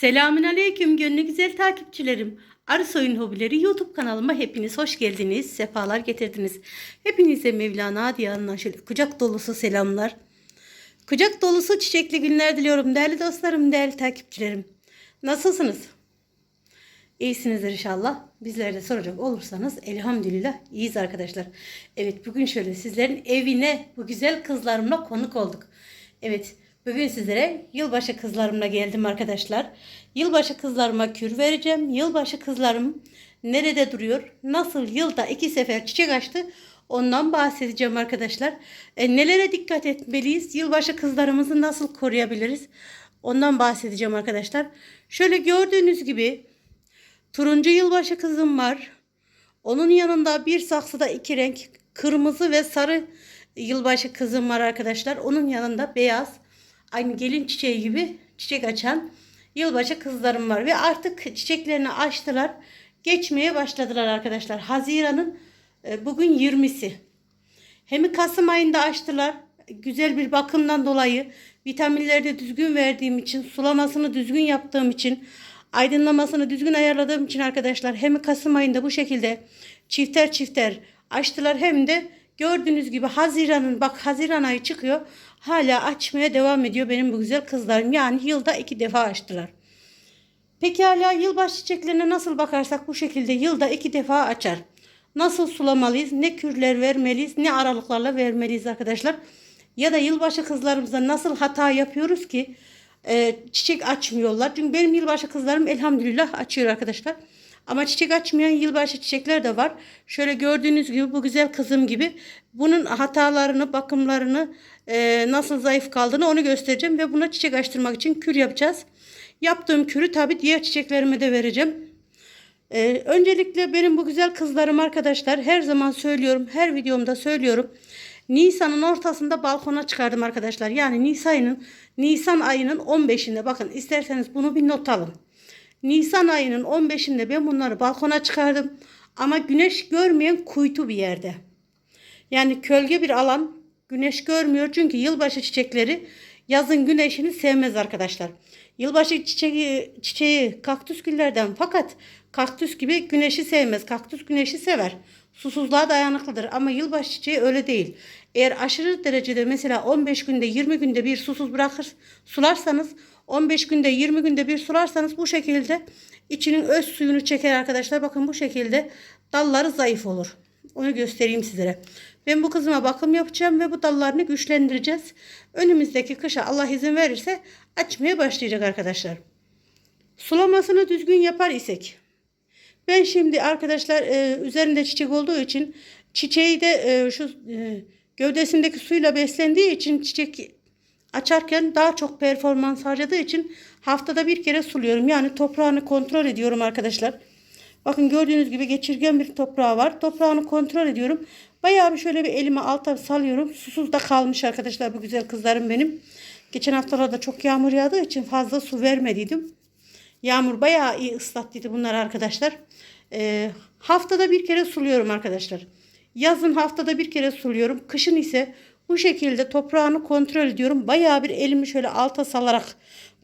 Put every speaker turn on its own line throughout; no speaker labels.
Selamün aleyküm gönlü güzel takipçilerim. Arı Soyun Hobileri YouTube kanalıma hepiniz hoş geldiniz, sefalar getirdiniz. Hepinize Mevlana Adiya'nın şöyle kucak dolusu selamlar. Kucak dolusu çiçekli günler diliyorum değerli dostlarım, değerli takipçilerim. Nasılsınız? İyisinizdir inşallah. Bizlere de soracak olursanız elhamdülillah iyiyiz arkadaşlar. Evet bugün şöyle sizlerin evine bu güzel kızlarımla konuk olduk. Evet bugün sizlere yılbaşı kızlarımla geldim arkadaşlar. Yılbaşı kızlarıma kür vereceğim. Yılbaşı kızlarım nerede duruyor? Nasıl yılda iki sefer çiçek açtı? Ondan bahsedeceğim arkadaşlar. E, nelere dikkat etmeliyiz? Yılbaşı kızlarımızı nasıl koruyabiliriz? Ondan bahsedeceğim arkadaşlar. Şöyle gördüğünüz gibi Turuncu yılbaşı kızım var. Onun yanında bir saksıda iki renk kırmızı ve sarı yılbaşı kızım var arkadaşlar. Onun yanında beyaz aynı gelin çiçeği gibi çiçek açan yılbaşı kızlarım var. Ve artık çiçeklerini açtılar. Geçmeye başladılar arkadaşlar. Haziran'ın e, bugün 20'si. Hem Kasım ayında açtılar. Güzel bir bakımdan dolayı vitaminleri de düzgün verdiğim için, sulamasını düzgün yaptığım için, aydınlamasını düzgün ayarladığım için arkadaşlar hem Kasım ayında bu şekilde çifter çifter açtılar hem de gördüğünüz gibi Haziran'ın bak Haziran ayı çıkıyor hala açmaya devam ediyor benim bu güzel kızlarım yani yılda iki defa açtılar. Peki hala yılbaşı çiçeklerine nasıl bakarsak bu şekilde yılda iki defa açar. Nasıl sulamalıyız? Ne kürler vermeliyiz? Ne aralıklarla vermeliyiz arkadaşlar? Ya da yılbaşı kızlarımıza nasıl hata yapıyoruz ki e, çiçek açmıyorlar? Çünkü benim yılbaşı kızlarım elhamdülillah açıyor arkadaşlar. Ama çiçek açmayan yılbaşı çiçekler de var. Şöyle gördüğünüz gibi bu güzel kızım gibi bunun hatalarını, bakımlarını, e, nasıl zayıf kaldığını onu göstereceğim ve buna çiçek açtırmak için kür yapacağız. Yaptığım kürü tabi diğer çiçeklerime de vereceğim. Ee, öncelikle benim bu güzel kızlarım arkadaşlar her zaman söylüyorum her videomda söylüyorum. Nisan'ın ortasında balkona çıkardım arkadaşlar. Yani Nisan ayının, Nisan ayının 15'inde bakın isterseniz bunu bir not alın. Nisan ayının 15'inde ben bunları balkona çıkardım. Ama güneş görmeyen kuytu bir yerde. Yani kölge bir alan güneş görmüyor. Çünkü yılbaşı çiçekleri yazın güneşini sevmez arkadaşlar. Yılbaşı çiçeği, çiçeği kaktüs güllerden fakat kaktüs gibi güneşi sevmez. Kaktüs güneşi sever. Susuzluğa dayanıklıdır ama yılbaşı çiçeği öyle değil. Eğer aşırı derecede mesela 15 günde 20 günde bir susuz bırakır sularsanız 15 günde 20 günde bir sularsanız bu şekilde içinin öz suyunu çeker arkadaşlar. Bakın bu şekilde dalları zayıf olur. Onu göstereyim sizlere. Ben bu kızıma bakım yapacağım ve bu dallarını güçlendireceğiz. Önümüzdeki kışa Allah izin verirse açmaya başlayacak arkadaşlar. Sulamasını düzgün yapar isek. Ben şimdi arkadaşlar e, üzerinde çiçek olduğu için çiçeği de e, şu e, gövdesindeki suyla beslendiği için çiçek açarken daha çok performans harcadığı için haftada bir kere suluyorum. Yani toprağını kontrol ediyorum arkadaşlar. Bakın gördüğünüz gibi geçirgen bir toprağı var. Toprağını kontrol ediyorum. Bayağı bir şöyle bir elime alta salıyorum. Susuz da kalmış arkadaşlar bu güzel kızlarım benim. Geçen haftalarda çok yağmur yağdığı için fazla su vermediydim. Yağmur bayağı iyi ıslattıydı bunlar arkadaşlar. Ee, haftada bir kere suluyorum arkadaşlar. Yazın haftada bir kere suluyorum. Kışın ise bu şekilde toprağını kontrol ediyorum. Bayağı bir elimi şöyle alta salarak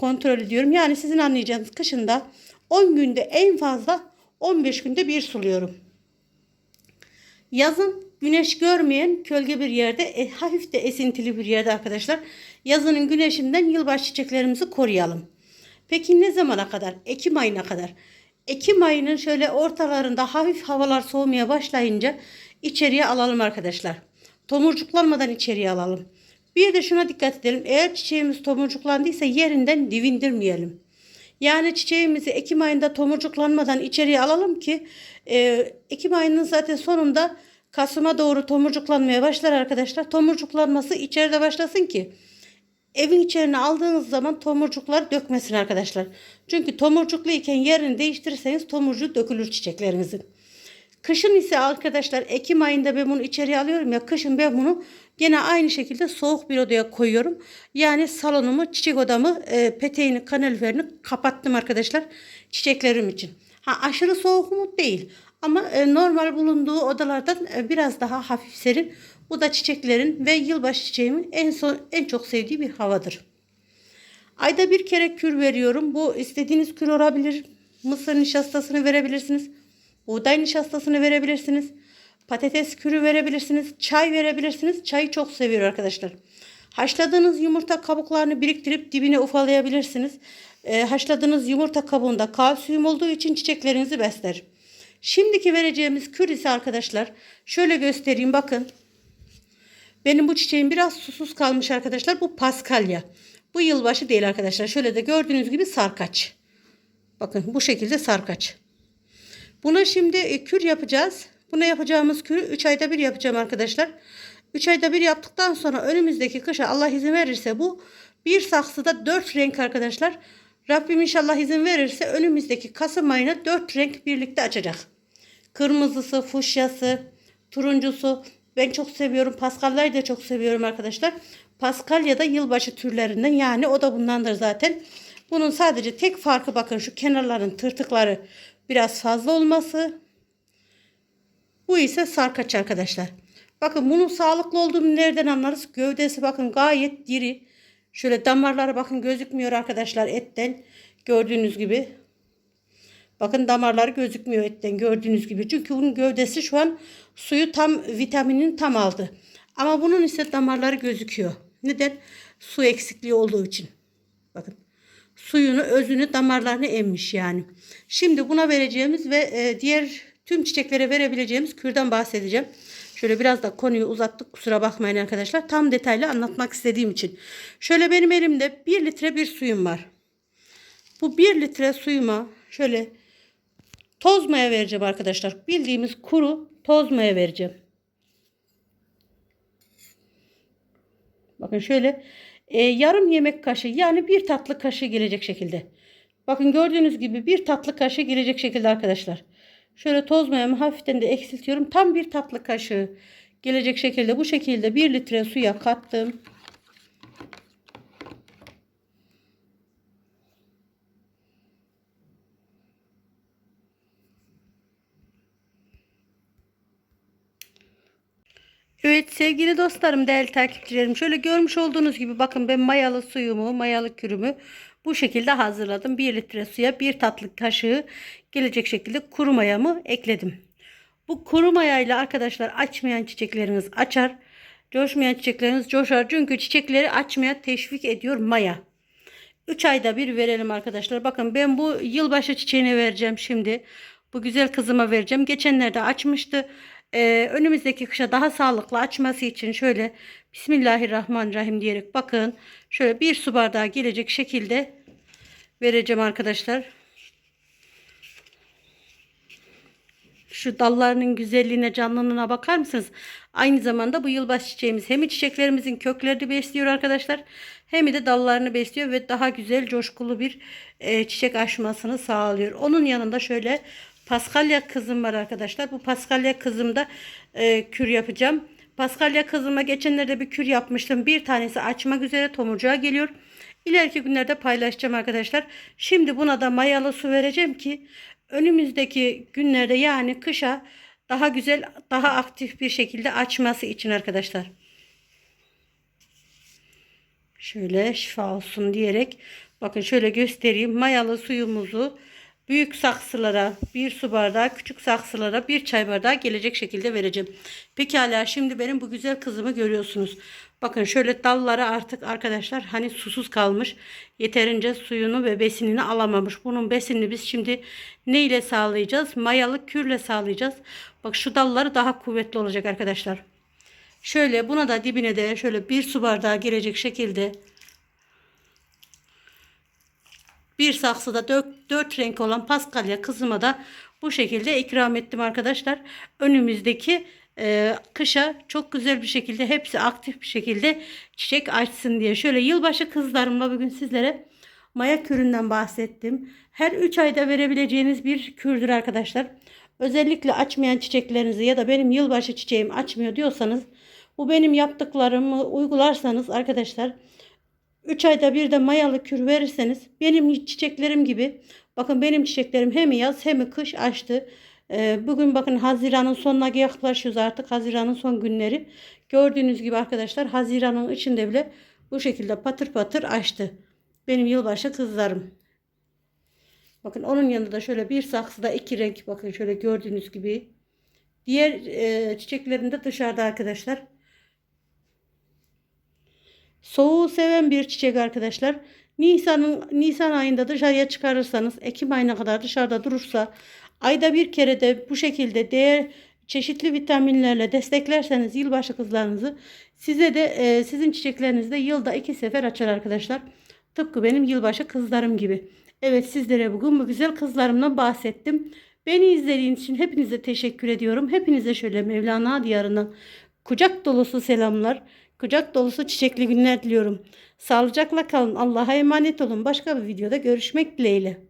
kontrol ediyorum. Yani sizin anlayacağınız kışında 10 günde en fazla 15 günde bir suluyorum. Yazın güneş görmeyen kölge bir yerde e, hafif de esintili bir yerde arkadaşlar. Yazının güneşinden yılbaşı çiçeklerimizi koruyalım. Peki ne zamana kadar? Ekim ayına kadar. Ekim ayının şöyle ortalarında hafif havalar soğumaya başlayınca içeriye alalım arkadaşlar. Tomurcuklanmadan içeriye alalım. Bir de şuna dikkat edelim. Eğer çiçeğimiz tomurcuklandıysa yerinden divindirmeyelim. Yani çiçeğimizi Ekim ayında tomurcuklanmadan içeriye alalım ki e, Ekim ayının zaten sonunda Kasım'a doğru tomurcuklanmaya başlar arkadaşlar. Tomurcuklanması içeride başlasın ki evin içerisine aldığınız zaman tomurcuklar dökmesin arkadaşlar. Çünkü tomurcukluyken yerini değiştirirseniz tomurcuğu dökülür çiçeklerinizin. Kışın ise arkadaşlar Ekim ayında ben bunu içeriye alıyorum ya kışın ben bunu gene aynı şekilde soğuk bir odaya koyuyorum. Yani salonumu, çiçek odamı, e, peteğini, kanaliferini kapattım arkadaşlar çiçeklerim için. Ha aşırı soğuk mu? Değil. Ama e, normal bulunduğu odalardan e, biraz daha hafif serin. Bu da çiçeklerin ve yılbaşı çiçeğimin en son en çok sevdiği bir havadır. Ayda bir kere kür veriyorum. Bu istediğiniz kür olabilir. Mısır nişastasını verebilirsiniz. Buğday nişastasını verebilirsiniz. Patates kürü verebilirsiniz. Çay verebilirsiniz. Çayı çok seviyor arkadaşlar. Haşladığınız yumurta kabuklarını biriktirip dibine ufalayabilirsiniz. Ee, haşladığınız yumurta kabuğunda kalsiyum olduğu için çiçeklerinizi besler. Şimdiki vereceğimiz kür ise arkadaşlar şöyle göstereyim bakın. Benim bu çiçeğim biraz susuz kalmış arkadaşlar. Bu paskalya. Bu yılbaşı değil arkadaşlar. Şöyle de gördüğünüz gibi sarkaç. Bakın bu şekilde sarkaç. Buna şimdi e, kür yapacağız. Buna yapacağımız kürü 3 ayda bir yapacağım arkadaşlar. 3 ayda bir yaptıktan sonra önümüzdeki kışa Allah izin verirse bu bir saksıda 4 renk arkadaşlar. Rabbim inşallah izin verirse önümüzdeki Kasım ayına 4 renk birlikte açacak. Kırmızısı, fuşyası, turuncusu. Ben çok seviyorum. Paskalya'yı da çok seviyorum arkadaşlar. Paskalya da yılbaşı türlerinden yani o da bundandır zaten. Bunun sadece tek farkı bakın şu kenarların tırtıkları biraz fazla olması. Bu ise sarkaç arkadaşlar. Bakın bunun sağlıklı olduğunu nereden anlarız? Gövdesi bakın gayet diri. Şöyle damarları bakın gözükmüyor arkadaşlar etten. Gördüğünüz gibi. Bakın damarları gözükmüyor etten gördüğünüz gibi. Çünkü bunun gövdesi şu an suyu tam vitaminin tam aldı. Ama bunun ise damarları gözüküyor. Neden? Su eksikliği olduğu için. Bakın. Suyunu, özünü, damarlarını emmiş yani. Şimdi buna vereceğimiz ve e, diğer tüm çiçeklere verebileceğimiz kürden bahsedeceğim. Şöyle biraz da konuyu uzattık kusura bakmayın arkadaşlar. Tam detaylı anlatmak istediğim için. Şöyle benim elimde 1 litre bir suyum var. Bu 1 litre suyuma şöyle toz maya vereceğim arkadaşlar. Bildiğimiz kuru toz maya vereceğim. Bakın şöyle e, yarım yemek kaşığı yani bir tatlı kaşığı gelecek şekilde. Bakın gördüğünüz gibi bir tatlı kaşığı gelecek şekilde arkadaşlar. Şöyle toz mayamı hafiften de eksiltiyorum. Tam bir tatlı kaşığı gelecek şekilde bu şekilde bir litre suya kattım. Evet sevgili dostlarım, değerli takipçilerim. Şöyle görmüş olduğunuz gibi bakın ben mayalı suyumu, mayalı kürümü bu şekilde hazırladım. 1 litre suya 1 tatlı kaşığı gelecek şekilde kuru mayamı ekledim. Bu kuru mayayla arkadaşlar açmayan çiçekleriniz açar. Coşmayan çiçekleriniz coşar. Çünkü çiçekleri açmaya teşvik ediyor maya. 3 ayda bir verelim arkadaşlar. Bakın ben bu yılbaşı çiçeğini vereceğim şimdi. Bu güzel kızıma vereceğim. Geçenlerde açmıştı. Ee, önümüzdeki kışa daha sağlıklı açması için şöyle Bismillahirrahmanirrahim diyerek bakın. Şöyle bir su bardağı gelecek şekilde vereceğim arkadaşlar. Şu dallarının güzelliğine, canlılığına bakar mısınız? Aynı zamanda bu yılbaşı çiçeğimiz hem çiçeklerimizin köklerini besliyor arkadaşlar. Hem de dallarını besliyor ve daha güzel, coşkulu bir e, çiçek açmasını sağlıyor. Onun yanında şöyle Paskalya kızım var arkadaşlar. Bu Paskalya kızımda e, kür yapacağım. Paskalya kızıma geçenlerde bir kür yapmıştım. Bir tanesi açmak üzere tomurcuğa geliyor. İleriki günlerde paylaşacağım arkadaşlar. Şimdi buna da mayalı su vereceğim ki önümüzdeki günlerde yani kışa daha güzel, daha aktif bir şekilde açması için arkadaşlar. Şöyle şifa olsun diyerek bakın şöyle göstereyim. Mayalı suyumuzu büyük saksılara bir su bardağı, küçük saksılara bir çay bardağı gelecek şekilde vereceğim. Pekala şimdi benim bu güzel kızımı görüyorsunuz. Bakın şöyle dalları artık arkadaşlar hani susuz kalmış. Yeterince suyunu ve besinini alamamış. Bunun besinini biz şimdi ne ile sağlayacağız? Mayalı kürle sağlayacağız. Bak şu dalları daha kuvvetli olacak arkadaşlar. Şöyle buna da dibine de şöyle bir su bardağı girecek şekilde bir saksıda dört, dört renk olan paskalya kızıma da bu şekilde ikram ettim arkadaşlar. Önümüzdeki e, kışa çok güzel bir şekilde hepsi aktif bir şekilde çiçek açsın diye. Şöyle yılbaşı kızlarımla bugün sizlere maya küründen bahsettim. Her 3 ayda verebileceğiniz bir kürdür arkadaşlar. Özellikle açmayan çiçeklerinizi ya da benim yılbaşı çiçeğim açmıyor diyorsanız bu benim yaptıklarımı uygularsanız arkadaşlar 3 ayda bir de mayalı kür verirseniz benim çiçeklerim gibi bakın benim çiçeklerim hem yaz hem kış açtı. Ee, bugün bakın Haziran'ın sonuna yaklaşıyoruz artık Haziran'ın son günleri. Gördüğünüz gibi arkadaşlar Haziran'ın içinde bile bu şekilde patır patır açtı. benim yılbaşı kızlarım. Bakın onun yanında da şöyle bir saksıda iki renk bakın şöyle gördüğünüz gibi. Diğer e, çiçeklerim de dışarıda arkadaşlar. Soğuğu seven bir çiçek arkadaşlar. Nisan'ın Nisan ayında dışarıya çıkarırsanız Ekim ayına kadar dışarıda durursa ayda bir kere de bu şekilde değer çeşitli vitaminlerle desteklerseniz yılbaşı kızlarınızı size de e, sizin çiçekleriniz de yılda iki sefer açar arkadaşlar. Tıpkı benim yılbaşı kızlarım gibi. Evet sizlere bugün bu güzel kızlarımdan bahsettim. Beni izlediğiniz için hepinize teşekkür ediyorum. Hepinize şöyle Mevlana diyarından kucak dolusu selamlar. Kucak dolusu çiçekli günler diliyorum. Sağlıcakla kalın. Allah'a emanet olun. Başka bir videoda görüşmek dileğiyle.